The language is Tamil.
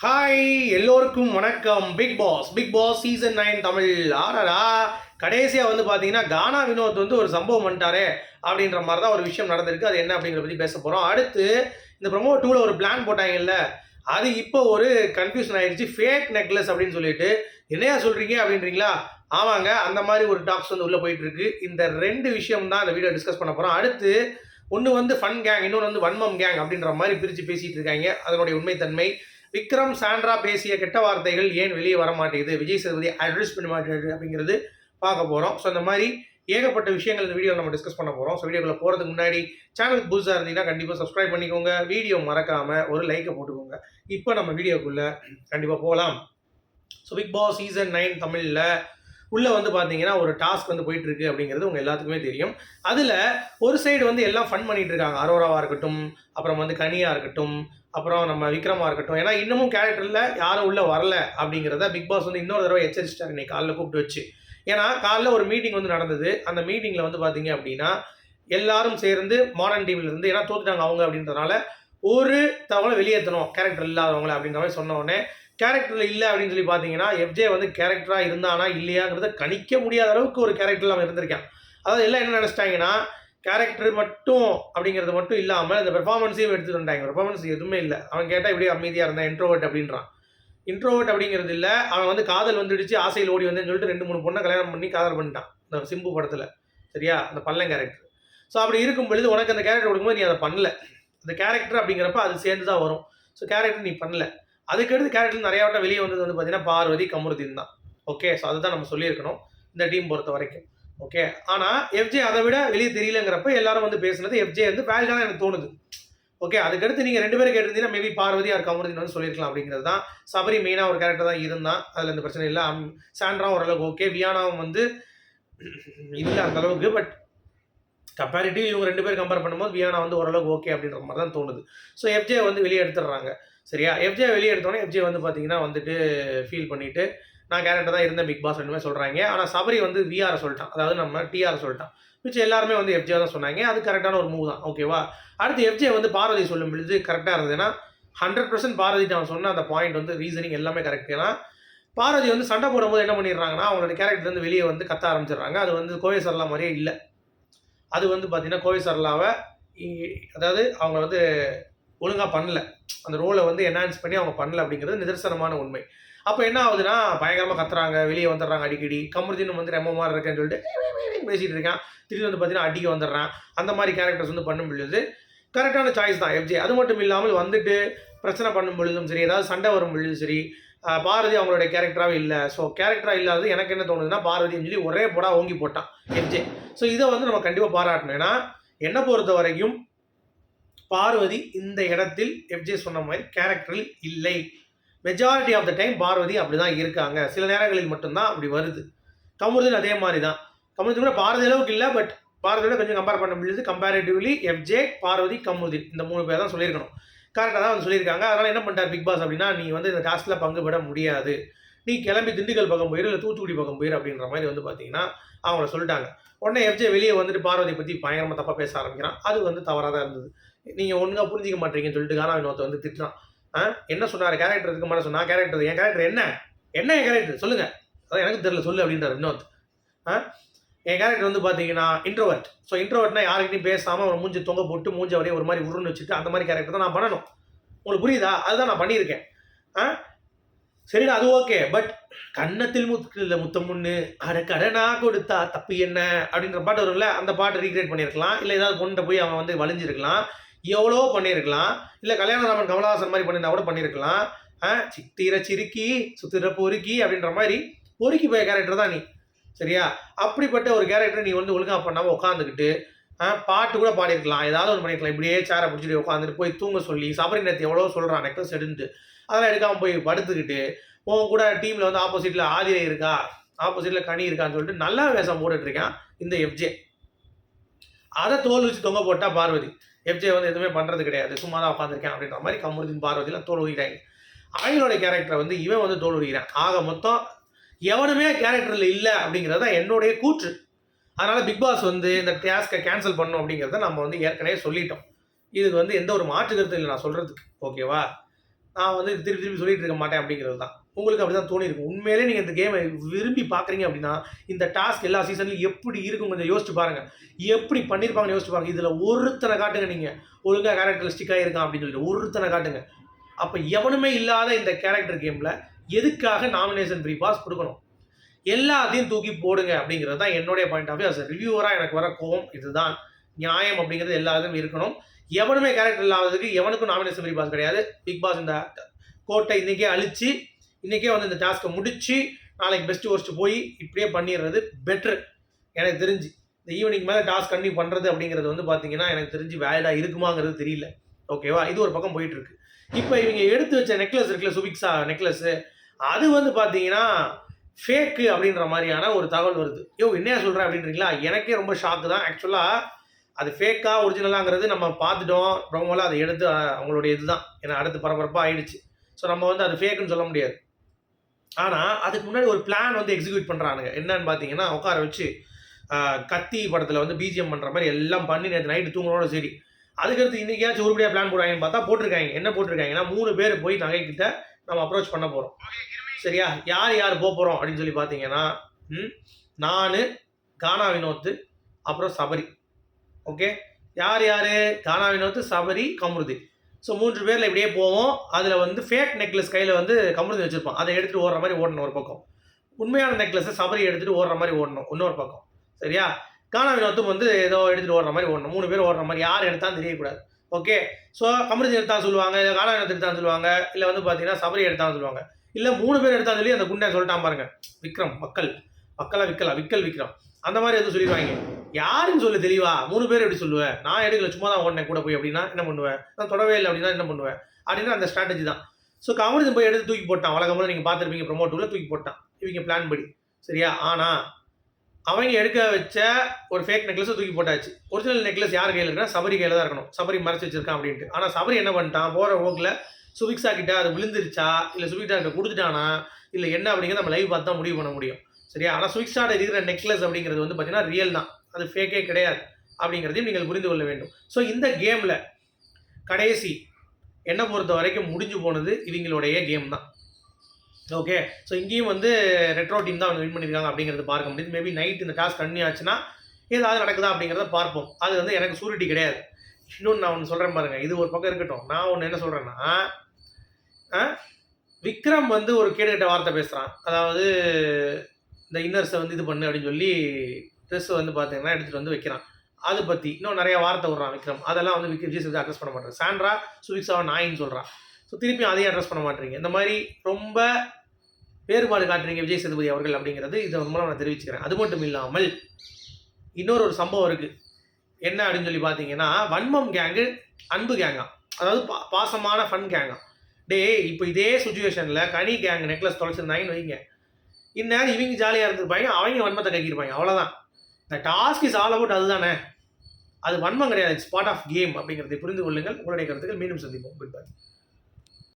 ஹாய் எல்லோருக்கும் வணக்கம். Bigg Boss Bigg Boss season nine Tamil. ஆரரா. கடைசியாக வந்து பார்த்தீங்கன்னா கானா வினோத் வந்து ஒரு சம்பவம் பண்ணிட்டாரே அப்படின்ற மாதிரி தான் ஒரு விஷயம் நடந்திருக்கு. அது என்ன அப்படிங்கிற பற்றி பேச போகிறோம் அடுத்து இந்த ப்ரொமோ டூவில் ஒரு பிளான் போட்டாங்கல்ல அது இப்போ ஒரு கன்ஃபியூஷன் ஆயிடுச்சு. ஃபேக் நெக்லஸ் அப்படின்னு சொல்லிட்டு. என்னையா சொல்கிறீங்க அப்படின்றீங்களா? ஆமாங்க அந்த மாதிரி ஒரு டாக்ஸ் வந்து உள்ளே போயிட்டுருக்கு இந்த ரெண்டு விஷயம் தான் இந்த வீடியோ டிஸ்கஸ் பண்ண போகிறோம் அடுத்து ஒன்று வந்து ஃபன் கேங் இன்னொன்று வந்து வன்மம் கேங் அப்படின்ற மாதிரி பிரித்து பேசிகிட்டு இருக்காங்க. அதனுடைய உண்மைத்தன்மை விக்ரம் சாண்ட்ரா பேசிய கெட்ட வார்த்தைகள் ஏன் வெளியே வர மாட்டேங்குது? விஜய் சேதுபதி அட்ரஸ் பண்ண மாட்டேங்குது அப்படிங்கிறது பார்க்க போகிறோம் ஸோ இந்த மாதிரி ஏகப்பட்ட விஷயங்கள் இந்த வீடியோ நம்ம டிஸ்கஸ் பண்ண போகிறோம் ஸோ வீடியோக்குள்ளே போகிறதுக்கு முன்னாடி சேனலுக்கு புதுசாக இருந்தீங்கன்னா கண்டிப்பாக சப்ஸ்கிரைப் பண்ணிக்கோங்க. வீடியோ மறக்காமல் ஒரு லைக்கை போட்டுக்கோங்க. இப்போ நம்ம வீடியோக்குள்ளே கண்டிப்பாக போகலாம் so Bigg Boss season nine தமிழில் உள்ளே வந்து பார்த்தீங்கன்னா ஒரு டாஸ்க் வந்து போயிட்டு இருக்கு அப்படிங்கிறது உங்கள் எல்லாத்துக்குமே தெரியும். அதில் ஒரு சைடு வந்து எல்லாம் ஃபன் பண்ணிட்டு இருக்காங்க. அரோராவாக இருக்கட்டும் அப்புறம் வந்து கனியாக இருக்கட்டும் அப்புறம் நம்ம விக்ரமாக இருக்கட்டும். ஏன்னா இன்னமும் கேரக்டரில் யாரும் உள்ளே வரல அப்படிங்கிறத பிக் பாஸ் வந்து இன்னொரு தடவை எச்சரிச்சிட்டாரு இன்னைக்கு காலைல கூப்பிட்டு வச்சு. ஏன்னா காலைல ஒரு மீட்டிங் வந்து நடந்தது. அந்த மீட்டிங்கில் வந்து பார்த்தீங்க அப்படின்னா எல்லாரும் சேர்ந்து மாடர்ன் டிவியில் இருந்து ஏன்னா தோத்துட்டாங்க அவங்க அப்படின்றதுனால ஒரு தவளை வெளியேற்றணும் கேரக்டர் இல்லாதவங்களை அப்படின்ற மாதிரி சொன்ன உடனே கேரக்டரில் இல்லை அப்படின்னு சொல்லி பார்த்தீங்கன்னா எஃப்ஜே வந்து கேரக்டராக இருந்தானா இல்லையாங்கிறத கணிக்க முடியாத அளவுக்கு ஒரு கேரக்டர் அவன் இருந்திருக்கான். அதாவது எல்லாம் என்ன நினச்சிட்டாங்கன்னா கேரக்டர் மட்டும் அப்படிங்கிறது மட்டும் இல்லாமல் இந்த பெர்ஃபார்மன்ஸையும் எடுத்துட்டு வந்தாங்க பெர்ஃபார்மன்ஸ் எதுவுமே இல்லை. அவன் கேட்டால் இப்படியே அமைதியாக இருந்தான் இன்ட்ரோவர்ட் அப்படின்றான். இன்ட்ரோவர்ட் அப்படிங்கிறது இல்லை. அவன் வந்து காதல் வந்துடுச்சு ஆசையில் ஓடி வந்தேன்னு சொல்லிட்டு ரெண்டு மூணு பொண்ணை கல்யாணம் பண்ணி காதல் பண்ணிட்டான். இந்த சிம்பு படத்தில். சரியா? அந்த பல்லன் கேரக்டர் ஸோ அப்படி இருக்கும் பொழுது உனக்கு அந்த கேரக்டர் கொடுக்கும்போது நீ அதை பண்ணல. அந்த கேரக்டர் அப்படிங்கிறப்ப அது சேர்ந்து தான் வரும். ஸோ கேரக்டர் நீ பண்ணல. அதுக்கடுத்து கேரக்டர் நிறையா வட்டம் வெளியே வந்தது வந்து பார்த்தீங்கன்னா பார்வதி கமருதீன் தான். ஓகே ஸோ அதுதான் நம்ம சொல்லியிருக்கணும் இந்த டீம் பொறுத்த வரைக்கும். ஓகே ஆனால் எஃப்ஜே அதை விட வெளியே தெரியலங்கிறப்ப எல்லாரும் வந்து பேசுனது எஃப்ஜே வந்து வேலிடாக எனக்கு தோணுது. ஓகே அதுக்கடுத்து நீங்கள் ரெண்டு பேரும் கேட்டிருந்தீங்கன்னா மேபி பார்வதி ஆர் கமருதீன் வந்து சொல்லியிருக்கலாம் அப்படிங்கிறது தான். சபரி மெயினாக ஒரு கேரக்டர் தான் இருந்தான். அதில் எந்த பிரச்சனை இல்லை. அம் சாண்ட்ரா ஓரளவுக்கு ஓகே வியானாவும் வந்து இல்லை அந்த அளவுக்கு பட் கம்பேரிட்டிவ் இவங்க ரெண்டு பேரும் கம்பேர் பண்ணும்போது வியானா வந்து ஓரளவுக்கு ஓகே அப்படின்ற மாதிரி தான் தோணுது. ஸோ எஃப்ஜே வந்து வெளியே எடுத்துடுறாங்க. சரியா? எஃப்ஜே வெளியே எடுத்தோன்னே எஃப்ஜே வந்து பார்த்தீங்கன்னா வந்துட்டு ஃபீல் பண்ணிட்டு நான் கேரக்டர் தான் இருந்தேன் பிக் பாஸ் ரெண்டுமே சொல்கிறாங்க ஆனால் சபரி வந்து விஆர் சொல்லிட்டான். அதாவது நம்ம டிஆர் சொல்லிட்டான். மிச்சம் எல்லாருமே வந்து எஃப்ஜே தான் சொன்னாங்க. அது கரெக்டான ஒரு மூவ் தான். ஓகேவா அடுத்து எஃப்ஜே வந்து பார்வதி சொல்லும் பொழுது கரெக்டாக இருந்ததுன்னா ஹண்ட்ரட் பர்சன்ட் பார்வதிட்டு அவன் சொன்ன அந்த பாயிண்ட் வந்து ரீசனிங் எல்லாமே கரெக்ட் ஏன்னா பார்வதி வந்து சண்டை போடும்போது என்ன பண்ணிடுறாங்கன்னா அவங்களோட கேரக்டர் வந்து வெளியே வந்து கத்த ஆரம்பிச்சிடுறாங்க. அது வந்து கோவை சரலா மாதிரியே இல்லை. அது வந்து பார்த்தீங்கன்னா கோவை சரலாவை அதாவது அவங்க வந்து ஒழுங்காக பண்ணல. அந்த ரோலை வந்து என்ஹான்ஸ் பண்ணி அவங்க பண்ணல அப்படிங்கிறது நிதர்சனமான உண்மை. அப்போ என்ன ஆகுதுன்னா பயங்கரமாக கத்துறாங்க வெளியே வந்துடுறாங்க அடிக்கடி. கமருதீன் வந்து ரெமோ மாதிரி இருக்கேன்னு சொல்லிட்டு பேசிகிட்டு இருக்கான். திடீர்னு வந்து பார்த்தீங்கன்னா அடிக்க வந்துடுறான். அந்த மாதிரி கேரக்டர்ஸ் வந்து பண்ணும் பொழுது கரெக்டான சாய்ஸ் தான் எஃப்ஜே அது மட்டும் இல்லாமல் வந்துட்டு பிரச்சனை பண்ணும் பொழுதும் சரி ஏதாவது சண்டை வரும் பொழுதும் சரி பாரதி அவங்களுடைய கேரக்டராகவே இல்லை. ஸோ கேரக்டராக இல்லாதது எனக்கு என்ன தோணுதுன்னா பாரதின்னு சொல்லி ஒரே போடா ஓங்கி போட்டான் எஃப்ஜே ஸோ இதை வந்து நம்ம கண்டிப்பாக பாராட்டணும். ஏன்னா என்னை பொறுத்த வரைக்கும் பார்வதி இந்த இடத்தில் எஃப்ஜே சொன்ன மாதிரி கேரக்டரில் இல்லை. Majority of the time Parvathi அப்படி தான் இருக்காங்க. சில நேரங்களில் மட்டும்தான் அப்படி வருது. கமருதீன் அதே மாதிரி தான் கமருதீன் கூட பாரதி அளவுக்கு இல்லை பட் பாரதியோட கொஞ்சம் கம்பேர் பண்ண முடியுது. கம்பேரிட்டிவ்லி எஃப்ஜே பார்வதி கமருதீன் இந்த மூணு பேர் தான் சொல்லியிருக்கணும். கரெக்டாக தான் வந்து சொல்லியிருக்காங்க. அதனால் என்ன பண்ணிட்டார் பிக் பாஸ் அப்படின்னா நீ வந்து இந்த டாஸ்கில் பங்கு பெற முடியாது. நீ கிளம்பி திண்டுக்கல் பக்கம் போயிரு இல்லை தூத்துக்குடி பக்கம் போயிரு அப்படின்ற மாதிரி வந்து பார்த்தீங்கன்னா அவங்கள சொல்லிட்டாங்க. உடனே எஃப்ஜே வெளியே வந்துட்டு பார்வதி பற்றி பயங்கரமாக தப்பாக பேச ஆரம்பிக்கிறான். அது வந்து தவறாக தான் இருந்தது. நீங்கள் ஒழுங்காக புரிஞ்சிக்க மாட்டீங்கன்னு சொல்லிட்டு கானா வினோத்தை வந்து திட்டுறான். ஆ? என்ன சொன்னார்? கேரக்டர் இருக்க மாட்டேன் சொன்னா கேரக்டர் என் கேரக்டர் என்ன? என்ன என் கேரக்டர் சொல்லுங்கள் அதான் எனக்கு தெரியல சொல்லு அப்படின்றார் வினோத் ஆ? என் கேரக்டர் வந்து பார்த்தீங்கன்னா இன்ட்ரோவர்ட் ஸோ இன்ட்ரோவர்ட்னா யாருக்கிட்டையும் பேசாமல் ஒரு மூஞ்சி தொங்க போட்டு மூஞ்சி அப்படியே ஒரு மாதிரி உருன்னு வச்சுட்டு அந்த மாதிரி கேரக்டர் தான் நான் பண்ணணும். உங்களுக்கு புரியுதா? அதுதான் நான் பண்ணியிருக்கேன். ஆ? சரிடா அது ஓகே பட் கன்னத்தில் முத்துல முத்தம் முன்னு அட கடனா கொடுத்தா தப்பு என்ன? அப்படின்ற பாட்டு வரும்ல அந்த பாட்டை ரீக்ரியேட் பண்ணியிருக்கலாம். இல்லை ஏதாவது பொண்ணை போய் அவன் வந்து வலிஞ்சிருக்கலாம். எவ்வளோ பண்ணியிருக்கலாம். இல்லை கல்யாணராமன் கமலஹாசன் மாதிரி பண்ணியிருந்தா கூட பண்ணியிருக்கலாம். ஆ சித்திர சிறுக்கி சுத்திர பொறுக்கி அப்படின்ற மாதிரி பொறுக்கி போய கேரக்டர் தான் நீ. சரியா? அப்படிப்பட்ட ஒரு கேரக்டர் நீ வந்து ஒழுங்காக பண்ணாமல் உட்காந்துக்கிட்டு பாட்டு கூட பாடியிருக்கலாம். ஏதாவது ஒன்று பண்ணியிருக்கலாம். இப்படியே சேரை பிடிச்சிட்டு உட்காந்துட்டு போய் தூங்க சொல்லி சபரி நேரத்தை எவ்வளோ சொல்கிறான் நெக்லஸ் எடுத்து. அதெல்லாம் எடுக்காமல் போய் படுத்துக்கிட்டு உன் கூட டீமில் வந்து ஆப்போசிட்டில் ஆதிரை இருக்கா ஆப்போசிட்டில் கனி இருக்கான்னு சொல்லிட்டு நல்லா வேஷம் போட்டுட்ருக்கான் இந்த எஃப்ஜே அதை தோல் வச்சு தொங்க போட்டால் பார்வதி. எஃப்ஜே வந்து எதுவுமே பண்ணுறது கிடையாது. சும்மா தான் உட்காந்துருக்கேன் அப்படின்ற மாதிரி கமருதீன் பார்வதிலாம் தோல் உரிக்கிறாங்க. கேரக்டரை வந்து இவன் வந்து தோல் உரிக்கிறான். ஆக மொத்தம் எவனுமே கேரக்டரில் இல்லை அப்படிங்கிறது தான் என்னுடைய கூற்று. அதனால் பிக் பாஸ் வந்து இந்த டாஸ்க்கை கேன்சல் பண்ணும் அப்படிங்கிறத நம்ம வந்து ஏற்கனவே சொல்லிட்டோம். இதுக்கு வந்து எந்த ஒரு மாற்று கருத்தும் இல்லை நான் சொல்கிறதுக்கு ஓகேவா நான் வந்து இது திருப்பி திருப்பி சொல்லிட்டு இருக்க மாட்டேன் அப்படிங்கிறது தான். உங்களுக்கு அப்படி தான் தோணியிருக்கும். உண்மையிலே நீங்கள் இந்த கேமை விரும்பி பார்க்குறீங்க அப்படின்னா இந்த டாஸ்க் எல்லா சீசன்லையும் எப்படி இருக்கும் கொஞ்சம் யோசிச்சு பாருங்கள் எப்படி பண்ணியிருப்பாங்கன்னு யோசிச்சு பாருங்கள் இதில் ஒருத்தனை காட்டுங்க நீங்கள் ஒழுங்காக கேரக்டரிஸ்டிக்காக இருக்கான் அப்படின்னு சொல்லிட்டு ஒருத்தனை காட்டுங்க. அப்போ எவனுமே இல்லாத இந்த கேரக்டர் கேமில் எதுக்காக நாமினேஷன் ப்ரீ பாஸ் கொடுக்கணும்? எல்லாத்தையும் தூக்கி போடுங்க அப்படிங்கிறது தான் என்னுடைய பாயிண்ட் ஆஃப் வியூ அஸ் ரிவ்யூவராக எனக்கு வர கோவம் இதுதான். நியாயம் அப்படிங்கிறது எல்லாத்துக்கும் இருக்கணும். எவனுமே கேரக்டர் இல்லாததுக்கு எவனுக்கும் நாமினேஷன் ப்ரீ பாஸ் கிடையாது. பிக் பாஸ் இந்த கோட்டை இன்றைக்கே அழிச்சு இன்றைக்கே வந்து இந்த டாஸ்க்கை முடித்து நாளைக்கு பெஸ்ட் ஒர்ஸ்ட் போய் இப்படியே பண்ணிடுறது பெட்ரு எனக்கு தெரிஞ்சு. இந்த ஈவினிங் மேலே டாஸ்க் கண்டினியூ பண்ணுறது அப்படிங்கிறது வந்து பார்த்தீங்கன்னா எனக்கு தெரிஞ்சு வேலிடாக இருக்குமாங்கிறது தெரியல. ஓகேவா இது ஒரு பக்கம் போயிட்டுருக்கு. இப்போ இவங்க எடுத்து வச்ச நெக்லஸ் இருக்குல்ல சுபிக்ஸா நெக்லஸ்ஸு அது வந்து பார்த்தீங்கன்னா ஃபேக்கு அப்படின்ற மாதிரியான ஒரு தகவல் வருது. யோ என்னையா சொல்கிறேன் அப்படின்றீங்களா? எனக்கே ரொம்ப ஷாக்கு தான். ஆக்சுவலாக அது ஃபேக்காக ஒரிஜினலாங்கிறது நம்ம பார்த்துட்டோம். ரொம்பலாம் அதை எடுத்து அவங்களுடைய இதுதான். ஏன்னா அடுத்து பரபரப்பாக ஆயிடுச்சு. ஸோ நம்ம வந்து அது ஃபேக்குன்னு சொல்ல முடியாது. ஆனால் அதுக்கு முன்னாடி ஒரு பிளான் வந்து எக்ஸிக்யூட் பண்ணுறானுங்க என்னன்னு பார்த்தீங்கன்னா உட்கார வச்சு கத்தி படத்தில் வந்து பிஜிஎம் பண்ணுற மாதிரி எல்லாம் பண்ணி நேற்று நைட்டு தூங்குறோட சரி. அதுக்கடுத்து இன்னைக்காச்சும் உருப்படியாக பிளான் போடுவாங்கன்னு பார்த்தா போட்டிருக்காங்க. என்ன போட்டிருக்காங்கன்னா மூணு பேர் போய் நகைக்கிட்ட நம்ம அப்ரோச் பண்ண போகிறோம் சரியா? யார் யார் போக போகிறோம் அப்படின்னு சொல்லி பார்த்தீங்கன்னா ம் நான் கானா வினோத்து அப்புறம் சபரி. ஓகே? யார் யார்? கானா வினோத்து சபரி கமருதி. ஸோ மூன்று பேரில் இப்படியே போவோம். அதில் வந்து ஃபேக் நெக்லஸ் கையில் வந்து கமருதி வச்சுருப்போம். அதை எடுத்துகிட்டு ஓடுற மாதிரி ஓடணும் ஒரு பக்கம். உண்மையான நெக்லஸை சபரி எடுத்துகிட்டு ஓடுற மாதிரி ஓடணும். இன்னொரு பக்கம். சரியா? கானா வினோத்தும் வந்து ஏதோ எடுத்துகிட்டு ஓடுற மாதிரி ஓடணும். மூணு பேர் ஓடுற மாதிரி யார் எடுத்தாலும் தெரியக்கூடாது. ஓகே ஸோ கமருதி எடுத்தான்னு சொல்லுவாங்க. இல்லை காணா வினோத்து எடுத்தான்னு சொல்லுவாங்க. இல்லை வந்து பார்த்தீங்கன்னா சபரி எடுத்தான்னு சொல்லுவாங்க. இல்லை மூணு பேர் எடுத்தான்னு சொல்லி அந்த குண்டை சொல்லிட்டான் பாருங்க. விக்ரம் மக்கள். மக்களாக விக்கலா? விக்கல் விக்ரம். அந்த மாதிரி எதுவும் சொல்லிடுவாங்க. யாருன்னு சொல்லு தெளிவா. மூணு பேர் எப்படி சொல்லுவேன் நான் எடுக்கல சும்மா தான் ஓடினேன் கூட போய் அப்படின்னா என்ன பண்ணுவேன் நான் தொடவே இல்லை அப்படின்னா என்ன பண்ணுவேன் அப்படின்னு அந்த ஸ்ட்ராட்டஜி தான். ஸோ கமருதன் போய் எடுத்து தூக்கி போட்டான். வழக்கம்போது நீங்கள் பார்த்துருப்பீங்க ப்ரொமோட்டூரில் தூக்கி போட்டான். இவங்க பிளான் படி. சரியா? ஆனால் அவங்க எடுக்க வச்ச ஒரு ஃபேக் நெக்லஸை தூக்கி போட்டாச்சு. ஒரிஜினல் நெக்லஸ் யார் கையில் இருக்கா சபரி கையில் தான் இருக்கணும். சபரி மறைச்சு வச்சிருக்கான் அப்படின்ட்டு. ஆனால் சபரி என்ன பண்ணிட்டான்? போகிற போக்கில் சுபிக்ஸா கிட்ட அது விழுந்துருச்சா? இல்லை சுபிக்ஸா கிட்ட கொடுத்துட்டானா? இல்லை என்ன அப்படிங்கிறத நம்ம லைவ் பார்த்து தான் முடிவு பண்ண முடியும். சரியா? ஆனால் சுவிக்ஸாட இருக்கிற நெக்லஸ் அப்படிங்கிறது வந்து பார்த்தீங்கன்னா ரியல் தான். அது ஃபேக்கே கிடையாது அப்படிங்கிறதையும் நீங்கள் புரிந்து கொள்ள வேண்டும். ஸோ இந்த கேமில் கடைசி என்னை பொறுத்த வரைக்கும் முடிஞ்சு போனது இவங்களுடைய கேம் தான். ஓகே ஸோ இங்கேயும் வந்து ரெட்ரோ டீம் தான் வின் பண்ணியிருக்காங்க அப்படிங்கிறது பார்க்க முடியுது. மேபி நைட் இந்த டாஸ்க் கண்ணி ஆச்சுன்னா ஏதாவது நடக்குதா அப்படிங்கிறத பார்ப்போம். அது வந்து எனக்கு சூரிட்டி கிடையாது. இன்னொன்று நான் ஒன்று சொல்கிறேன் பாருங்கள் இது ஒரு பக்கம் இருக்கட்டும். நான் ஒன்று என்ன சொல்கிறேன்னா விக்ரம் வந்து ஒரு கேடுகிட்ட வார்த்தை பேசுகிறான் அதாவது இந்த இன்னர்ஸை வந்து இது பண்ணு அப்படின்னு சொல்லி ட்ரெஸ் வந்து பார்த்தீங்கன்னா எடுத்துகிட்டு வந்து வைக்கிறான். அதை பற்றி இன்னும் நிறைய வார்த்தை விட்றான் விக்ரம். அதெல்லாம் வந்து விக்ரம் விஜய் அட்ரஸ் பண்ண மாட்டேன் சாண்ட்ரா சுவிக்ஸாவை நாயின்னு சொல்கிறான் ஸோ திருப்பியும் அதையும் அட்ரஸ் பண்ண மாட்டேறீங்க. இந்த மாதிரி ரொம்ப வேறுபாடு காட்டுறீங்க விஜய் சேதுபதி அவர்கள் அப்படிங்கிறது இதை மூலம் நான் தெரிவிச்சுக்கிறேன். அது மட்டும் இல்லாமல் இன்னொரு ஒரு சம்பவம் இருக்குது என்ன அப்படின்னு சொல்லி பார்த்தீங்கன்னா வன்மம் கேங்கு அன்பு கேங்கா அதாவது பா பாசமான ஃபன் கேங்கா டேய் இப்போ இதே சுச்சுவேஷனில் கனி கேங் நெக்லஸ் தொலைச்சிருந்தாங்கன்னு வைங்க. இந்நேரம் இவங்க ஜாலியாக இருந்திருப்பாங்க அவங்க வன்மத்தை கக்கியிருப்பாங்க அவ்வளோதான் இந்த டாஸ்க் இஸ் ஆல் அபவுட் அதுதானே. அது வன்மம் கிடையாது இட்ஸ் பார்ட் ஆஃப் கேம் அப்படிங்கிறதை புரிந்து கொள்ளுங்கள். உங்களுடைய கருத்துக்கள் மீண்டும் சந்திப்போம். Good bye